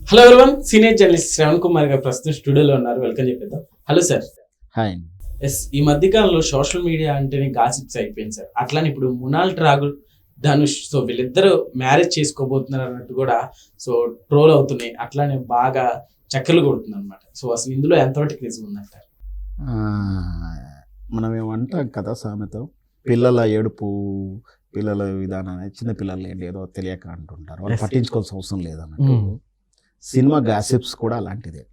Hello everyone senior journalist Shravan Kumar గారు ప్రస్తుతం స్టూడియోలో ఉన్నారు. వెల్కమ్ చెప్పేద్దాం. హలో సార్ హాయ్ ఎస్ ఈ మధ్య కాలంలో సోషల్ మీడియా అంటేనే గాసిప్స్ అయిపోయింది సార్ అట్లానే ఇప్పుడు మునాల్ ట్రాగుల్ ధనుష్ సో వీళ్ళిద్దరూ మ్యారేజ్ చేసుకోబోతున్నారు అన్నట్టు కూడా సో ట్రోల్ అవుతున్నాయి. అట్లానే బాగా చక్కలు కొడుతుంది అనమాట సో అసలు ఇందులో ఎంతవరకు నిజం ఉందంటారు ఆ, మనం ఏమంటాం కదా సామెత పిల్లల ఏడుపు పిల్లల విధానం చిన్న పిల్లలు ఏంటి ఏదో తెలియక అంటుంటారు. వాళ్ళు. పట్టించుకోవాల్సిన అవసరం లేదన్నట్టు. Hmm. సినిమా గాసిప్స్ కూడా అలాంటిదే.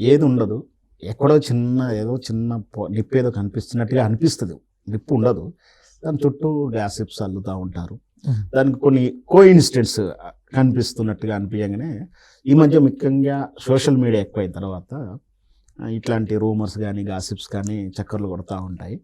ఏది ఉండదు. ఎక్కడో చిన్న ఏదో చిన్న నిప్పు ఏదో కనిపిస్తున్నట్టుగా అనిపిస్తుంది. నిప్పు ఉండదు. దాని చుట్టూ గాసిప్స్ అల్లుతూ ఉంటారు. దానికి కొన్ని కో ఇన్సిడెంట్స్ కనిపిస్తున్నట్టుగా అనిపించగానే ఈ మధ్య ముఖ్యంగా సోషల్ మీడియా ఎక్కువైన తర్వాత ఇట్లాంటి రూమర్స్ కానీ గాసిప్స్ కానీ చక్కర్లు కొడతా ఉంటాయి.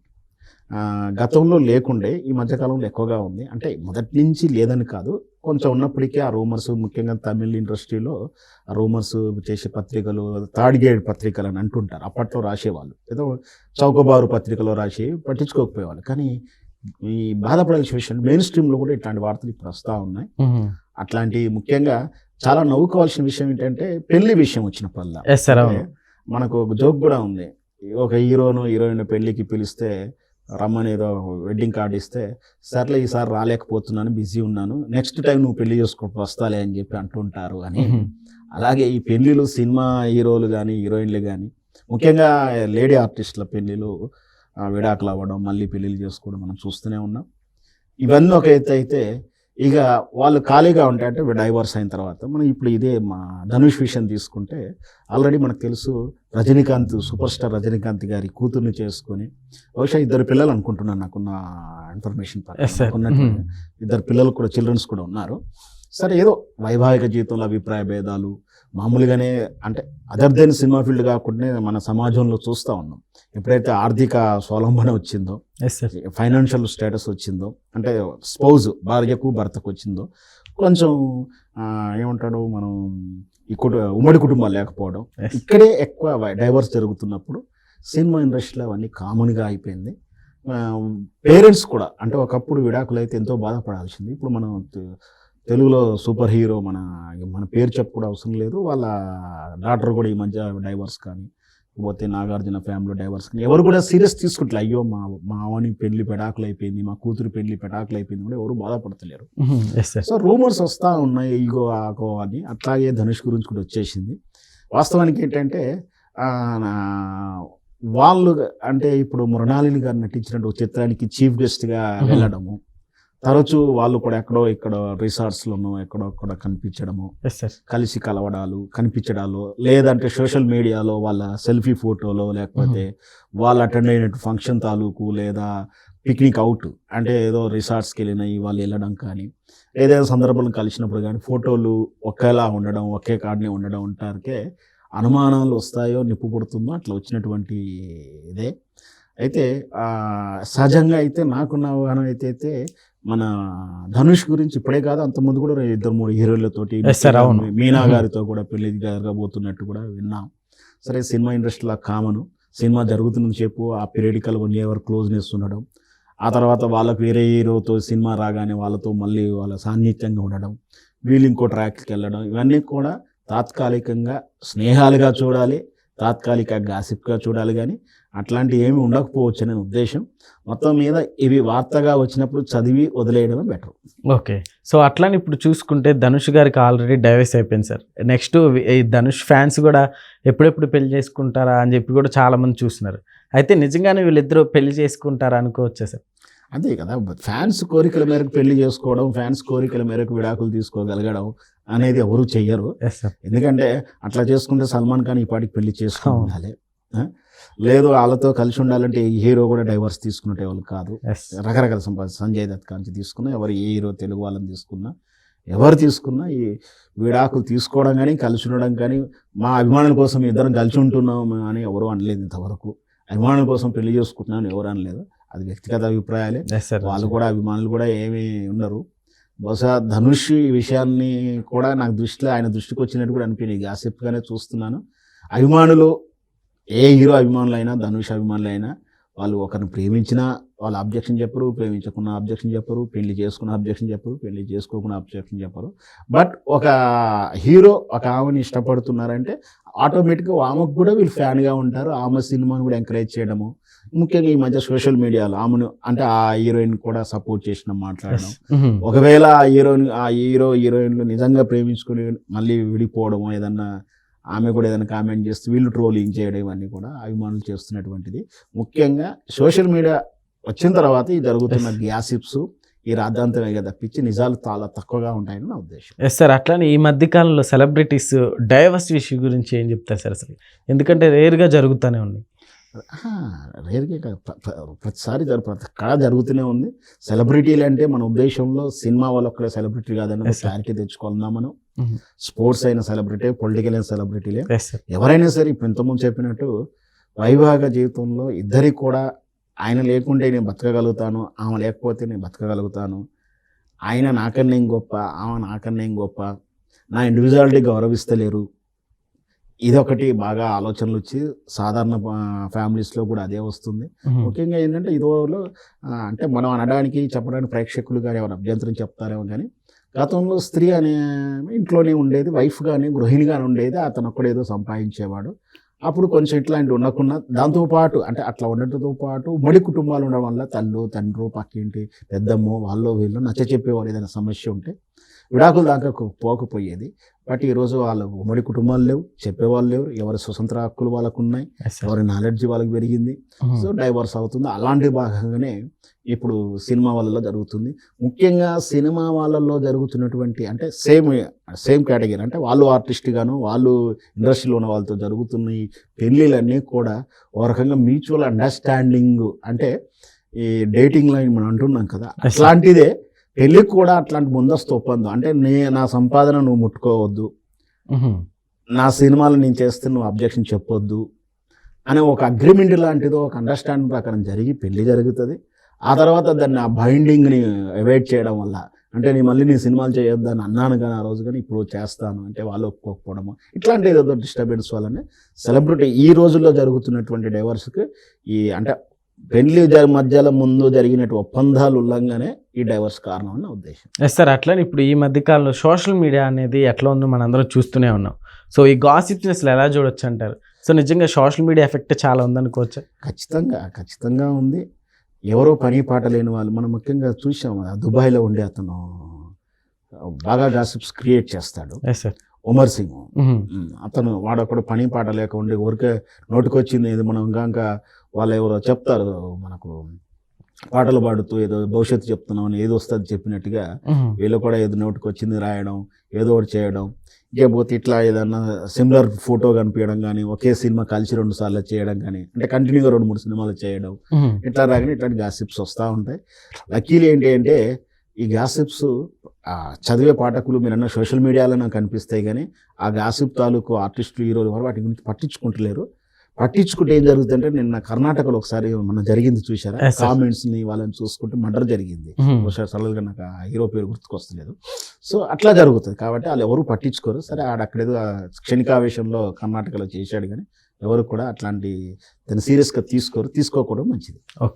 గతంలో లేకుండే ఈ మధ్యకాలంలో ఎక్కువగా ఉంది. అంటే మొదటి నుంచి లేదని కాదు కొంచెం ఉన్నప్పటికీ ఆ రూమర్స్ ముఖ్యంగా తమిళ్ ఇండస్ట్రీలో ఆ రూమర్స్ చేసే పత్రికలు థర్డ్ గ్రేడ్ పత్రికలు అని అంటుంటారు. అప్పట్లో రాసేవాళ్ళు. ఏదో చౌకబారు పత్రికలో రాసి పట్టించుకోకపోయేవాళ్ళు. కానీ ఈ బాధపడాల్సిన విషయం మెయిన్ స్ట్రీమ్లో కూడా ఇట్లాంటి వార్తలు ఇప్పుడు వస్తూ ఉన్నాయి. అట్లాంటి ముఖ్యంగా చాలా నవ్వుకోవాల్సిన విషయం ఏంటంటే పెళ్ళి విషయం వచ్చినప్పుడల్లా. మనకు ఒక జోక్ కూడా ఉంది. ఒక హీరోను హీరోయిన్ పెళ్ళికి పిలిస్తే రమ్మని ఏదో వెడ్డింగ్ కార్డు ఇస్తే సర్లే ఈసారి రాలేకపోతున్నాను బిజీ ఉన్నాను నెక్స్ట్ టైం నువ్వు పెళ్ళి చేసుకోవడం వస్తాలే అని చెప్పి అంటుంటారు అని. అలాగే ఈ పెళ్ళిలు సినిమా హీరోలు కానీ హీరోయిన్లు కానీ ముఖ్యంగా లేడీ ఆర్టిస్టుల పెళ్ళిలు ఆ, విడాకులు అవ్వడం మళ్ళీ పెళ్ళిళ్ళు చేసుకోవడం మనం చూస్తూనే ఉన్నాం. ఇవన్నీ ఒక అయితే ఇక వాళ్ళు ఖాళీగా ఉంటే అంటే డైవర్స్ అయిన తర్వాత మనం ఇప్పుడు ఇదే మా ధనుష్ విషయం తీసుకుంటే ఆల్రెడీ మనకు తెలుసు రజనీకాంత్ సూపర్ స్టార్ రజనీకాంత్ గారి కూతుర్ని చేసుకొని బహుశా ఇద్దరు పిల్లలు అనుకుంటున్నాను నాకున్న ఇన్ఫర్మేషన్. ఇద్దరు పిల్లలు కూడా చిల్డ్రన్స్ కూడా ఉన్నారు. సరే ఏదో వైవాహిక జీవితంలో అభిప్రాయ భేదాలు మామూలుగానే అంటే అదర్ దెన్ సినిమా ఫీల్డ్ కాకుండా మన సమాజంలో చూస్తూ ఉన్నాం. ఎప్పుడైతే ఆర్థిక స్వలంబన వచ్చిందో ఫైనాన్షియల్ స్టేటస్ వచ్చిందో అంటే స్పౌజ్ భార్యకు భర్తకు వచ్చిందో కొంచెం ఏమంటాడు మనం ఈ కుటు ఉమ్మడి కుటుంబాలు లేకపోవడం. ఇక్కడే ఎక్కువ డైవర్స్ జరుగుతున్నప్పుడు సినిమా ఇండస్ట్రీలో అవన్నీ కామన్గా అయిపోయింది. పేరెంట్స్ కూడా అంటే ఒకప్పుడు విడాకులు అయితే ఎంతో బాధపడాల్సింది. ఇప్పుడు మనం తెలుగులో సూపర్ హీరో మన మన పేరు చెప్పుకోవడం అవసరం లేదు. వాళ్ళ డాక్టర్ కూడా ఈ మధ్య డైవర్స్ కానీ పోతే నాగార్జున ఫ్యామిలీ డైవర్స్ కానీ ఎవరు కూడా సీరియస్ తీసుకుంటారు అయ్యో మా మా అవని పెళ్ళి పెడాకులు అయిపోయింది మా కూతురు పెళ్ళి పెడాకులు అయిపోయింది కూడా ఎవరు బాధపడతలేరు. సో రూమర్స్ వస్తూ ఉన్నాయి ఈగో ఆకో అని. అట్లాగే ధనుష్ గురించి కూడా వచ్చేసింది. వాస్తవానికి ఏంటంటే వాళ్ళు అంటే ఇప్పుడు మృణాలిని గారు నటించినట్టు చిత్రానికి చీఫ్ గెస్ట్గా. వెళ్ళడము. తరచూ వాళ్ళు కూడా ఎక్కడో ఇక్కడ రిసార్ట్స్లోనో ఎక్కడో అక్కడ కనిపించడము కలిసి కలవడాలు కనిపించడాలు లేదంటే సోషల్ మీడియాలో వాళ్ళ సెల్ఫీ ఫోటోలో లేకపోతే వాళ్ళు అటెండ్ అయినట్టు ఫంక్షన్ తాలూకు లేదా పిక్నిక్ అవుట్ అంటే ఏదో రిసార్ట్స్కి వెళ్ళినాయి వాళ్ళు వెళ్ళడం కానీ ఏదైనా సందర్భంలో కలిసినప్పుడు కానీ ఫోటోలు ఒకేలా ఉండడం ఒకే కాడనే ఉండడం ఉంటారికే అనుమానాలు వస్తాయో నిప్పు పుడుతుందో అట్లా వచ్చినటువంటి ఇదే. అయితే సహజంగా అయితే నాకున్న అవగాహన అయితే అయితే మన ధనుష్ గురించి ఇప్పుడే కాదు అంతకుముందు కూడా ఇద్దరు మూడు హీరోలతోటి. మీనా. గారితో కూడా పెళ్ళి జరగబోతున్నట్టు కూడా విన్నాం సరే సినిమా ఇండస్ట్రీలో కామను సినిమా జరుగుతుందని చెప్పు ఆ పీరియడికల్ వన్ ఎవర్ క్లోజ్నెస్ ఉండడం ఆ తర్వాత వాళ్ళకు వేరే హీరోతో సినిమా రాగానే వాళ్ళతో మళ్ళీ వాళ్ళ సాన్నిహిత్యంగా ఉండడం వీళ్ళు ఇంకో ట్రాక్కి వెళ్ళడం ఇవన్నీ కూడా తాత్కాలికంగా స్నేహాలుగా చూడాలి తాత్కాలిక గాసిప్గా చూడాలి కానీ అట్లాంటి ఏమి ఉండకపోవచ్చు అనే ఉద్దేశం. మొత్తం మీద ఇవి వార్తగా వచ్చినప్పుడు చదివి వదిలేయడమే బెటర్. ఓకే. సో అట్లానే ఇప్పుడు చూసుకుంటే ధనుష్ గారికి ఆల్రెడీ డైవర్స్ అయిపోయింది సార్. నెక్స్ట్ ఈ ధనుష్ ఫ్యాన్స్ కూడా ఎప్పుడెప్పుడు పెళ్ళి చేసుకుంటారా అని చెప్పి కూడా చాలా మంది చూస్తున్నారు. అయితే నిజంగానే వీళ్ళిద్దరూ పెళ్ళి చేసుకుంటారా అనుకోవచ్చా సార్? అంతే కదా. ఫ్యాన్స్ కోరికల మేరకు పెళ్ళి చేసుకోవడం ఫ్యాన్స్ కోరికల మేరకు విడాకులు తీసుకోగలగడం అనేది ఎవరు చెయ్యరు. ఎస్ సార్ ఎందుకంటే అట్లా చేసుకుంటే సల్మాన్ ఖాన్ ఈ పాటికి పెళ్ళి. చేసుకోవాలి లేదు వాళ్ళతో కలిసి ఉండాలంటే ఈ హీరో కూడా డైవర్స్ తీసుకునే వాళ్ళు కాదు రకరకాల సంపా సంజయ్ దత్ కాంచి తీసుకున్నా ఎవరు ఏ హీరో తెలుగు వాళ్ళని తీసుకున్నా ఎవరు తీసుకున్నా ఈ విడాకులు తీసుకోవడం కానీ కలిసి ఉండడం కానీ మా అభిమానుల కోసం ఇద్దరం కలిసి ఉంటున్నాం అని ఎవరు అనలేదు ఇంతవరకు. అభిమానుల కోసం పెళ్ళి చేసుకుంటున్నాను ఎవరు అనలేదు. అది వ్యక్తిగత అభిప్రాయాలే. వాళ్ళు కూడా అభిమానులు కూడా ఏమీ ఉన్నారు బహుశా ధనుష్ ఈ విషయాన్ని కూడా నాకు దృష్టిలో ఆయన దృష్టికి వచ్చినట్టు కూడా అనిపించింది. గాసిప్గానే చూస్తున్నాను. అభిమానులు ఏ హీరో అభిమానులు అయినా ధనుష్ అభిమానులు అయినా వాళ్ళు ఒకరిని ప్రేమించినా వాళ్ళు అబ్జెక్షన్ చెప్పరు ప్రేమించకున్న అబ్జెక్షన్ చెప్పరు పెళ్ళి చేసుకున్న అబ్జెక్షన్ చెప్పరు పెళ్ళి చేసుకోకుండా అబ్జెక్షన్ చెప్పరు. బట్ ఒక హీరో ఒక ఆమెని ఇష్టపడుతున్నారంటే ఆటోమేటిక్గా ఆమెకు కూడా వీళ్ళు ఫ్యాన్గా ఉంటారు. ఆమె సినిమాను కూడా ఎంకరేజ్ చేయడము. ముఖ్యంగా ఈ మధ్య సోషల్ మీడియాలో ఆమెను అంటే ఆ హీరోయిన్ కూడా సపోర్ట్ చేసిన మాట్లాడడం. ఒకవేళ ఆ హీరోయిన్ ఆ హీరో హీరోయిన్లు నిజంగా ప్రేమించుకుని మళ్ళీ విడిపోవడం ఏదన్నా ఆమె కూడా ఏదైనా కామెంట్ చేస్తే వీళ్ళు ట్రోలింగ్ చేయడం ఇవన్నీ కూడా అభిమానులు చేస్తున్నటువంటిది. ముఖ్యంగా సోషల్ మీడియా వచ్చిన తర్వాత ఈ జరుగుతున్న గ్యాసిప్స్ ఈ రాద్ధాంతమే కదా తప్పించి నిజాలు చాలా తక్కువగా ఉంటాయని నా ఉద్దేశం. ఎస్ సార్ అట్లానే ఈ మధ్య కాలంలో సెలబ్రిటీస్ డైవర్స్ ఇష్యూ గురించి ఏం చెప్తారు సార్ అసలు? ఎందుకంటే రేర్గా జరుగుతూనే ఉన్నాయి రేరుగా కాదు, ప్ర- ప్ర- ప్రతిసారి ప్రతి కళ జరుగుతూనే ఉంది. సెలబ్రిటీలు అంటే మన ఉద్దేశంలో సినిమా వాళ్ళు ఒక్కడే సెలబ్రిటీ కాదని. క్లారిటీ తెచ్చుకుందాం మనం. స్పోర్ట్స్ అయిన సెలబ్రిటీ పొలిటికల్ అయిన సెలబ్రిటీలే. ఎవరైనా సరే ఇప్పుడు ఇంతకుముందు చెప్పినట్టు వైవాహిక జీవితంలో ఇద్దరికి కూడా ఆయన లేకుంటే నేను బతకగలుగుతాను ఆమె లేకపోతే నేను బతకగలుగుతాను. ఆయన నాకన్నా ఏం గొప్ప ఆమె నాకన్నా ఏం గొప్ప. నా ఇండివిజువాలిటీ గౌరవిస్తలేరు. ఇదొకటి బాగా ఆలోచనలు వచ్చి సాధారణ ఫ్యామిలీస్లో కూడా అదే వస్తుంది. ముఖ్యంగా ఏంటంటే ఆ, అంటే మనం అనడానికి చెప్పడానికి ప్రేక్షకులు కానీ ఎవరు అభ్యంతరం చెప్తారేమో కానీ గతంలో స్త్రీ అనే ఇంట్లోనే ఉండేది వైఫ్ కానీ గృహిణిగానే ఉండేది అతను ఒక్కడేదో సంపాదించేవాడు. అప్పుడు కొంచెం ఇట్లాంటి ఉండకుండా దాంతోపాటు అంటే అట్లా ఉండటంతో పాటు ఉమ్మడి కుటుంబాలు ఉండడం వల్ల తల్లు తండ్రు పక్కింటి పెద్దమ్మ వాళ్ళు వీళ్ళు నచ్చ చెప్పేవారు ఏదైనా సమస్య ఉంటే విడాకుల దాకా పోకపోయేది. బట్ ఈరోజు వాళ్ళు ఉమ్మడి కుటుంబాలు లేవు చెప్పేవాళ్ళు లేవు. ఎవరి స్వతంత్ర హక్కులు వాళ్ళకు ఉన్నాయి ఎవరి నాలెడ్జ్ వాళ్ళకి పెరిగింది. సో డైవర్స్ అవుతుంది. అలాంటి భాగంగానే ఇప్పుడు సినిమా వాళ్ళలో జరుగుతుంది. ముఖ్యంగా సినిమా వాళ్ళల్లో జరుగుతున్నటువంటి అంటే సేమ్ సేమ్ కేటగిరీ. అంటే వాళ్ళు ఆర్టిస్ట్ గాను వాళ్ళు ఇండస్ట్రీలో ఉన్న వాళ్ళతో జరుగుతున్న ఈ పెళ్ళిళ్ళన్నీ కూడా ఒక రకంగా మ్యూచువల్ అండర్స్టాండింగ్ అంటే ఈ డేటింగ్ లైన్ మనం అంటున్నాం కదా. అట్లాంటిదే పెళ్ళికి కూడా అట్లాంటి ముందస్తు ఒప్పందం. అంటే నే నా సంపాదన నువ్వు ముట్టుకోవద్దు. నా సినిమాలు నేను చేస్తే నువ్వు అబ్జెక్షన్ చెప్పొద్దు అనే ఒక అగ్రిమెంట్ లాంటిదో ఒక అండర్స్టాండింగ్ ప్రకారం జరిగి పెళ్ళి జరుగుతుంది. ఆ తర్వాత దాన్ని ఆ బైండింగ్ని అవాయిడ్ చేయడం వల్ల అంటే నేను మళ్ళీ నీ సినిమాలు చేయొద్దు అని అన్నాను కానీ ఆ రోజు కానీ ఇప్పుడు చేస్తాను అంటే వాళ్ళు ఒప్పుకోకపోవడము. ఇట్లాంటి ఏదో డిస్టర్బెన్స్ వల్లనే సెలబ్రిటీ ఈ రోజుల్లో జరుగుతున్నటువంటి డైవర్స్కి ఈ అంటే పెళ్ళి జ- మధ్యలో ముందు జరిగినట్టు ఒప్పందాలు ఉల్లంఘనే ఈ డైవర్స్ కారణం అని నా ఉద్దేశం. ఎస్ సార్ అట్లనే ఇప్పుడు ఈ మధ్య కాలంలో సోషల్ మీడియా అనేది ఎట్లా ఉందో మనందరం చూస్తూనే ఉన్నాం. సో ఈ గాసిప్ని అసలు ఎలా చూడొచ్చు అంటారు? సో నిజంగా సోషల్ మీడియా ఎఫెక్ట్ చాలా ఉందనుకోవచ్చు? ఖచ్చితంగా ఖచ్చితంగా ఉంది. ఎవరో పని పాట లేని వాళ్ళు మనం ముఖ్యంగా చూసాం దుబాయ్లో ఉండే అతను బాగా గాసిప్స్ క్రియేట్ చేస్తాడు. ఉమర్ సింగ్. అతను వాడొకడు పని పాట లేక ఉండి ఊరికే నోటికొచ్చింది ఇది మనం ఇంకా వాళ్ళు ఎవరో చెప్తారు. మనకు పాటలు పాడుతూ ఏదో భవిష్యత్తు చెప్తున్నాం అని ఏదో వస్తుంది చెప్పినట్టుగా వీళ్ళు కూడా ఏదో నోటికి వచ్చింది రాయడం ఏదో ఒకటి చేయడం. ఇకపోతే ఇట్లా ఏదన్నా సిమిలర్ ఫోటో కనిపించడం కానీ ఒకే సినిమా కలిసి రెండు సార్లు చేయడం కానీ అంటే కంటిన్యూగా రెండు మూడు సినిమాలు చేయడం ఇట్లా రాగానే ఇట్లాంటి గాసిప్స్ వస్తూ ఉంటాయి. లక్కీలు ఏంటి అంటే ఈ గాసిప్స్ చదివే పాఠకులు మీరన్న సోషల్ మీడియాలో నాకు కనిపిస్తాయి కానీ ఆ గాసిప్ తాలూకు ఆర్టిస్టులు హీరోలు ఎవరు వాటి గురించి పట్టించుకుంటలేరు. పట్టించుకుంటే ఏం జరుగుతుందంటే నిన్న కర్ణాటకలో ఒకసారి మన జరిగింది చూసారా. కామెంట్స్ని వాళ్ళని చూసుకుంటే మర్డర్ జరిగింది. బహుశా సరళంగా నాకు ఆ హీరో పేరు గుర్తుకొస్తలేదు. సో అట్లా జరుగుతుంది. కాబట్టి వాళ్ళు ఎవరు పట్టించుకోరు. సరే ఆడ అక్కడేదో ఆ క్షణికావేశంలో కర్ణాటకలో చేశాడు కానీ ఎవరు కూడా అట్లాంటి దాన్ని సీరియస్గా తీసుకోరు. తీసుకోకూడదు మంచిది. ఓకే.